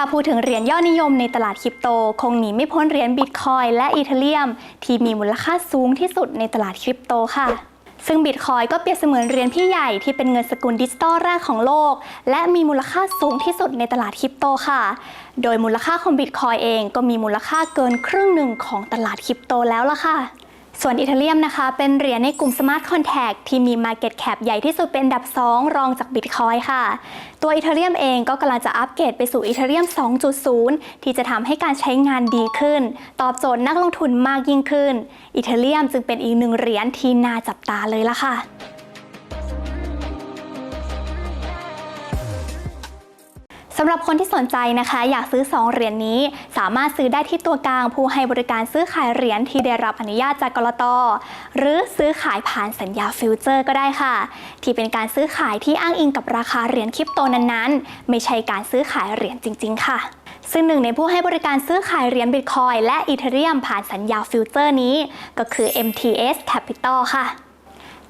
ถ้าพูดถึงเหรียญยอดนิยมในตลาดคริปโต คงหนีไม่พ้นเหรียญบิตคอยและอีเทเรียม ที่มีมูลค่าสูงที่สุดในตลาดคริปโตค่ะ ซึ่งบิตคอยก็เปรียบเสมือนเหรียญพี่ใหญ่ที่เป็นเงินสกุลดิจิตอลแรกของโลก และมีมูลค่าสูงที่สุดในตลาดคริปโตค่ะ โดยมูลค่าของบิตคอยเองก็มีมูลค่าเกินครึ่งหนึ่งของตลาดคริปโตแล้วล่ะค่ะ ส่วนอิตาเลียมนะคะ เป็นเหรียญในกลุ่ม Smart Contract ที่มี Market Cap ใหญ่ที่สุดเป็นอันดับ 2 รองจาก Bitcoin ค่ะ ตัวอิตาเลียมเองก็กำลังจะอัปเกรดไปสู่อิตาเลียม 2.0 ที่จะทำให้การใช้งานดีขึ้น ตอบโจทย์นักลงทุนมากยิ่งขึ้น อิตาเลียมจึงเป็นอีกหนึ่งเหรียญที่น่าจับตาเลยล่ะค่ะ สำหรับคนที่สนใจนะคะ อยากซื้อ 2 เหรียญนนี้ สามารถซื้อได้ที่ตัวกลางผู้ให้บริการซื้อขายเหรียญที่ได้รับอนุญาตจากกรตหรือซื้อขายผ่านสัญญาฟิวเจอร์ก็ได้ค่ะ ที่เป็นการซื้อขายที่อ้างอิงกับราคาเหรียญคริปโตนั้นๆ ไม่ใช่การซื้อขายเหรียญจริง ๆ ค่ะซึ่งหนึ่งในผู้ให้บริการซื้อขายเหรียญบิตคอยและอีเทเรียมผ่านสัญญาฟิวเจอร์นี้ ก็คือ MTS Capital ค่ะ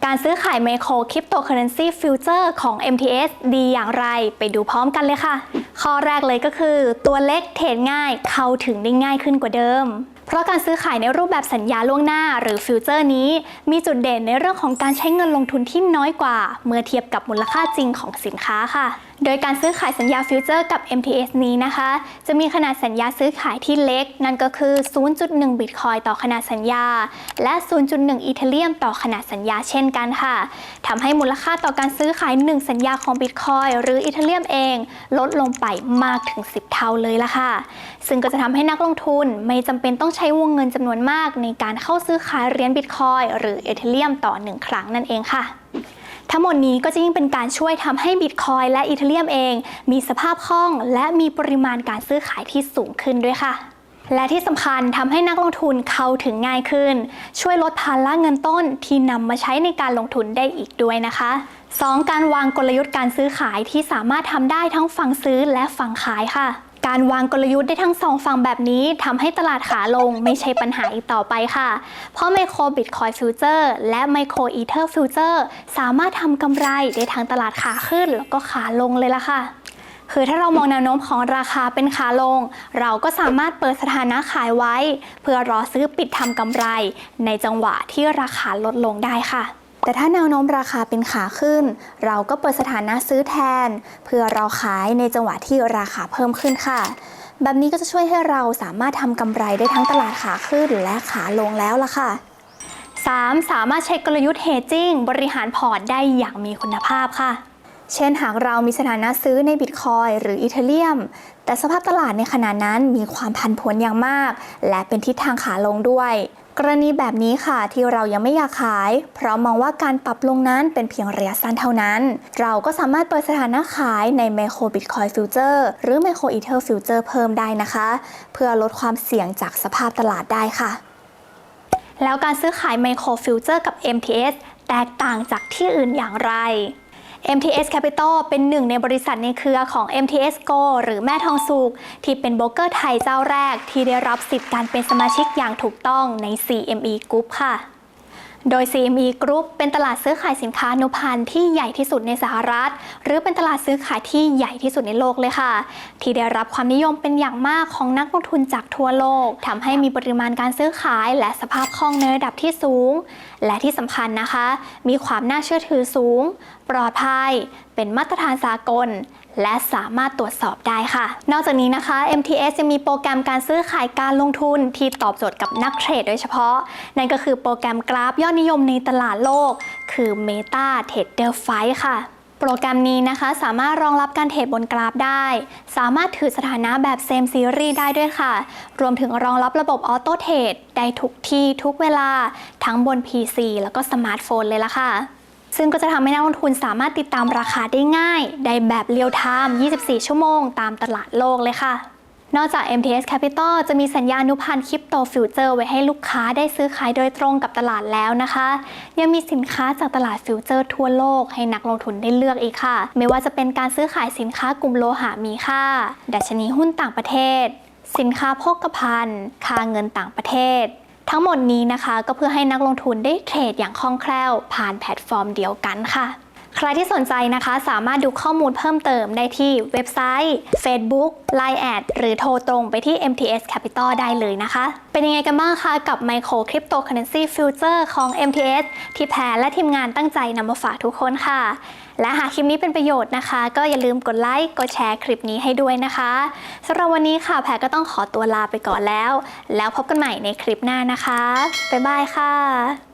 การซื้อขายไมโครคริปโตเคอเรนซีฟิวเจอร์ของ MTS ดีอย่างไรไปดูพร้อมกันเลยค่ะ ข้อแรกเลยก็คือ ตัวเล็กเทรดง่ายเข้าถึงได้ง่ายขึ้นกว่าเดิม เพราะการซื้อขายในรูปแบบสัญญาล่วงหน้าหรือฟิวเจอร์นี้ มีจุดเด่นในเรื่องของการใช้เงินลงทุนที่น้อยกว่า เมื่อเทียบกับมูลค่าจริงของสินค้าค่ะ โดยการซื้อขายสัญญาฟิวเจอร์กับ MTS นี้นะคะ จะมีขนาดสัญญาซื้อขายที่เล็ก นั่นก็คือ 0.1 บิตคอยต่อขนาดสัญญา และ 0.1 อีเทเรียมต่อขนาดสัญญาเช่นกันค่ะทำให้มูลค่าต่อการซื้อขาย 1 สัญญาของบิตคอยหรืออีเทเรียมเอง ลดลงไปมากถึง 10 เท่าเลยละค่ะ ซึ่งก็จะทำให้นักลงทุนไม่จำเป็นต้องใช้วงเงินจำนวนมาก ในการเข้าซื้อขายเหรียญบิตคอยหรืออีเทเรียมต่อ 1 ครั้งนั่นเองค่ะ ทั้งหมดนี้ก็จะยิ่งเป็นการช่วยทำให้บิตคอยและอีเทเรียมเอง มีสภาพคล่อง และมีปริมาณการซื้อขายที่สูงขึ้นด้วยค่ะและที่สำคัญทำให้นักลงทุนเข้าถึงง่ายขึ้น ช่วยลดภาระเงินต้นที่นำมาใช้ในการลงทุนได้อีกด้วยนะคะ 2. การวางกลยุทธ์การซื้อขายที่สามารถทำได้ทั้งฝั่งซื้อและฝั่งขายค่ะ การวางกลยุทธ์ได้ทั้งสองฝั่งแบบนี้ทำให้ตลาดขาลงไม่ใช่ปัญหาอีกต่อไปค่ะ เพราะไมโครบิตคอยฟิวเจอร์และไมโครอีเทอร์ฟิวเจอร์สามารถทำกำไรได้ทั้งตลาดขาขึ้นแล้วก็ขาลงเลยล่ะค่ะคือถ้าเรามองแนวโน้มของราคาเป็นขาลง เราก็สามารถเปิดสถานะขายไว้ เพื่อรอซื้อปิดทำกำไร ในจังหวะที่ราคาลดลงได้ค่ะ แต่ถ้าแนวโน้มราคาเป็นขาขึ้น เราก็เปิดสถานะซื้อแทน เพื่อเราขายในจังหวะที่ราคาเพิ่มขึ้นค่ะ แบบนี้ก็จะช่วยให้เราสามารถทำกำไรได้ทั้งตลาดขาขึ้นและขาลงแล้วล่ะค่ะ 3. สามารถใช้กลยุทธ์เฮจจิ้งบริหารพอร์ตได้อย่างมีคุณภาพค่ะ เช่นหากเรามีสถานะซื้อในบิตคอยหรืออีเทเรียม แต่สภาพตลาดในขณะนั้นมีความผันผวนอย่างมาก และเป็นทิศทางขาลงด้วย กรณีแบบนี้ค่ะที่เรายังไม่อยากขาย เพราะมองว่าการปรับลงนั้นเป็นเพียงระยะสั้นเท่านั้น เราก็สามารถเปิดสถานะขายในไมโครบิตคอยฟิวเจอร์หรือไมโครอีเทอร์ฟิวเจอร์เพิ่มได้นะคะ เพื่อลดความเสี่ยงจากสภาพตลาดได้ค่ะ แล้วการซื้อขายไมโครฟิวเจอร์กับ MTS แตกต่างจากที่อื่นอย่างไร MTS Capital เป็นหนึ่งในบริษัทในเครือของ MTS Go หรือแม่ทองสุกที่เป็นโบรกเกอร์ไทยเจ้าแรกที่ได้รับสิทธิ์การเป็นสมาชิกอย่างถูกต้องใน CME Group ค่ะ โดย CME Group เป็นตลาดซื้อขายสินค้านุพันธ์ที่ใหญ่ที่สุดในสหรัฐ หรือเป็นตลาดซื้อขายที่ใหญ่ที่สุดในโลกเลยค่ะ ที่ได้รับความนิยมเป็นอย่างมากของนักลงทุนจากทั่วโลกทำให้มีปริมาณการซื้อขาย และสภาพคล่องในระดับที่สูง และที่สำคัญนะคะ มีความน่าเชื่อถือสูง ปลอดภัย เป็นมาตรฐานสากล และสามารถตรวจสอบได้ค่ะ นอกจากนี้นะคะ MTS ยังมีโปรแกรมการซื้อขายการลงทุนที่ตอบโจทย์กับนักเทรดโดยเฉพาะ นั่นก็คือโปรแกรมกราฟยอดนิยมในตลาดโลก คือ Meta Trader 5ค่ะโปรแกรมนี้นะคะสามารถรองรับการเทรดบนกราฟได้ สามารถถือสถานะแบบเซมซีรีส์ได้ด้วยค่ะ รวมถึงรองรับระบบออโต้เทรดได้ทุกที่ทุกเวลา ทั้งบน PC แล้วก็สมาร์ทโฟนเลยละค่ะ ซึ่งก็จะทำให้นักลงทุนสามารถติดตามราคาได้ง่าย ได้แบบเรียลไทม์ 24 ชั่วโมง ตามตลาดโลกเลยค่ะนอกจาก MTS Capital จะมีสัญญาณุพันธ์คริปโตฟิวเจอร์ไว้ให้ลูกค้าได้ซื้อขายโดยตรงกับตลาดแล้วนะคะ ยังมีสินค้าจากตลาดฟิวเจอร์ทั่วโลกให้นักลงทุนได้เลือกอีกค่ะ ไม่ว่าจะเป็นการซื้อขายสินค้ากลุ่มโลหะมีค่า ดัชนีหุ้นต่างประเทศ สินค้าโภคภัณฑ์ค่าเงินต่างประเทศ ทั้งหมดนี้นะคะก็เพื่อให้นักลงทุนได้เทรดอย่างคล่องแคล่ว ผ่านแพลตฟอร์มเดียวกันค่ะ ใครที่สนใจนะคะสามารถดูข้อมูลเพิ่มเติมได้ที่เว็บไซต์ Facebook Line แอดหรือโทรตรงไปที่ MTS Capital ได้เลยนะคะ เป็นยังไงกันบ้างคะกับ Micro Cryptocurrency Future ของ MTS ที่แพรและทีมงานตั้งใจนำมาฝากทุกคนค่ะ และหากคลิปนี้เป็นประโยชน์นะคะ ก็อย่าลืมกดไลค์กดแชร์คลิปนี้ให้ด้วยนะคะสำหรับวันนี้ค่ะแพรก็ต้องขอตัวลาไปก่อนแล้ว แล้วพบกันใหม่ในคลิปหน้านะคะบ๊ายบายค่ะ